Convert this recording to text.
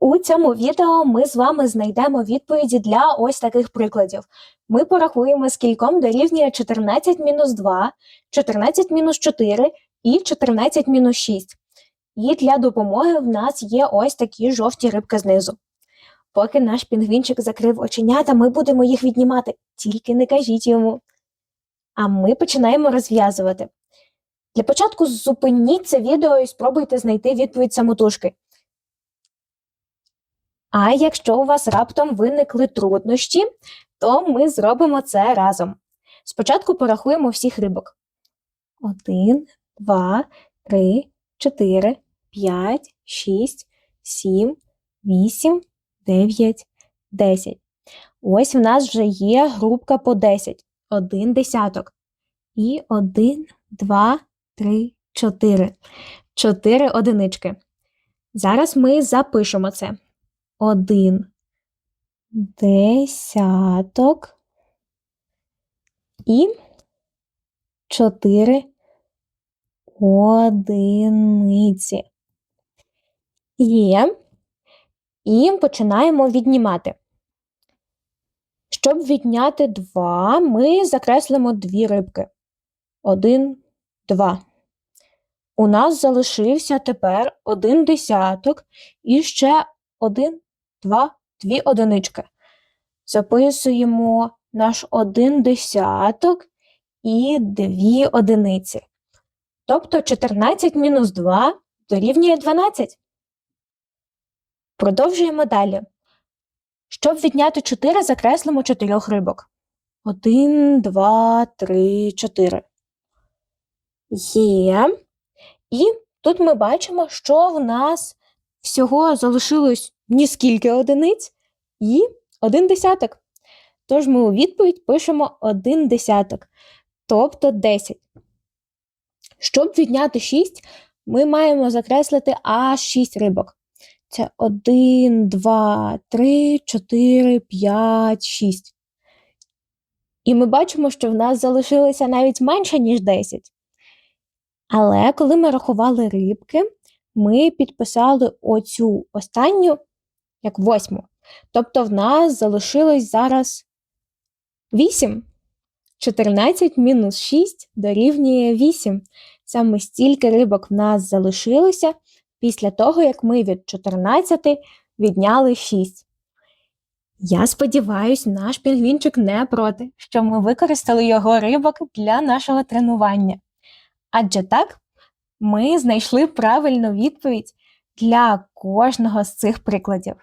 У цьому відео ми з вами знайдемо відповіді для ось таких прикладів. Ми порахуємо, скільком дорівнює 14 мінус 2, 14 мінус 4 і 14 мінус 6. І для допомоги в нас є ось такі жовті рибки знизу. Поки наш пінгвінчик закрив оченята, ми будемо їх віднімати, тільки не кажіть йому. А ми починаємо розв'язувати. Для початку зупиніть це відео і спробуйте знайти відповідь самотужки. А якщо у вас раптом виникли труднощі, то ми зробимо це разом. Спочатку порахуємо всіх рибок. 1, 2, 3, 4, 5, 6, 7, 8, 9, 10. Ось в нас вже є групка по 10. Один десяток. І 1, 2, 3, 4. 4 одинички. Зараз ми запишемо це. Один десяток і 4 одиниці. Є. І починаємо віднімати. Щоб відняти 2, ми закреслимо дві рибки. 1, 2. У нас залишився тепер один десяток і ще один, два, дві одинички. Записуємо наш один десяток і дві одиниці. Тобто 14 мінус 2 дорівнює 12. Продовжуємо далі. Щоб відняти 4, закреслимо 4 рибок. 1, 2, 3, 4. Є. І тут ми бачимо, що в нас всього залишилось ніскільки одиниць і один десяток. Тож ми у відповідь пишемо один десяток, тобто 10. Щоб відняти 6, ми маємо закреслити аж 6 рибок. Це 1, 2, 3, 4, 5, 6. І ми бачимо, що в нас залишилося навіть менше, ніж 10. Але коли ми рахували рибки, ми підписали оцю останню як восьму. Тобто в нас залишилось зараз 8. 14 мінус 6 дорівнює 8. Саме стільки рибок в нас залишилося після того, як ми від 14 відняли 6. Я сподіваюся, наш пінгвінчик не проти, що ми використали його рибок для нашого тренування. Адже так, ми знайшли правильну відповідь для кожного з цих прикладів.